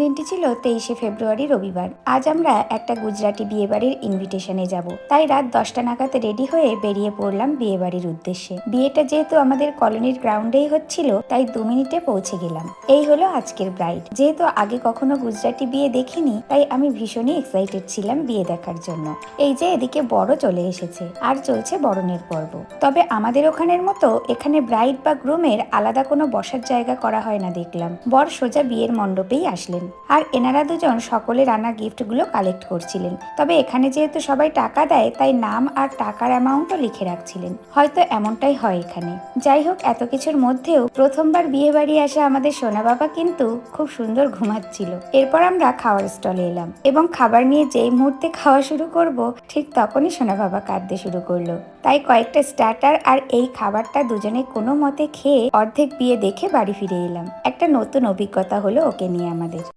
দিনটি ছিল তেইশে ফেব্রুয়ারি রবিবার। আজ আমরা একটা গুজরাটি বিয়েবাড়ির ইনভিটেশনে যাব। তাই রাত দশটা নাগাদ রেডি হয়ে বেরিয়ে পড়লাম বিয়েবাড়ির উদ্দেশ্যে। বিয়েটা যেহেতু আমাদের কলোনির গ্রাউন্ডেই হচ্ছিল, তাই দু মিনিটে পৌঁছে গেলাম। এই হলো আজকের ব্রাইড যেহেতু আগে কখনো গুজরাটি বিয়ে দেখিনি, তাই আমি ভীষণই এক্সাইটেড ছিলাম বিয়ে দেখার জন্য। এই যে এদিকে বড় চলে এসেছে, আর চলছে বরণের পর্ব। তবে আমাদের ওখানের মতো এখানে ব্রাইড বা গ্রুমের আলাদা কোনো বসার জায়গা করা হয় না দেখলাম। বর সোজা বিয়ের মণ্ডপেই আসলেন। আর এনারা দুজন সকলের আনা গিফটগুলো কালেক্ট করছিলেন। তবে এখানে যেহেতু সবাই টাকা দেয়, তাই নাম আর টাকার অ্যামাউন্টও লিখে রাখছিলেন। হয়তো এমনটাই হয় এখানে। যাই হোক, এত কিছুর মধ্যেও প্রথমবার বিয়ে বাড়ি আসা আমাদের সোনা বাবা কিন্তু খুব সুন্দর ঘুমাচ্ছিল। এরপর আমরা খাওয়ার স্টলে এলাম এবং খাবার নিয়ে যেই মুহূর্তে খাওয়া শুরু করব, ঠিক তখনই সোনা বাবা কাঁদতে শুরু করল। তাই কয়েকটা স্টার্টার আর এই খাবারটা দুজনে কোনো মতে খেয়ে অর্ধেক বিয়ে দেখে বাড়ি ফিরে এলাম। একটা নতুন অভিজ্ঞতা হলো ওকে নিয়ে আমাদের।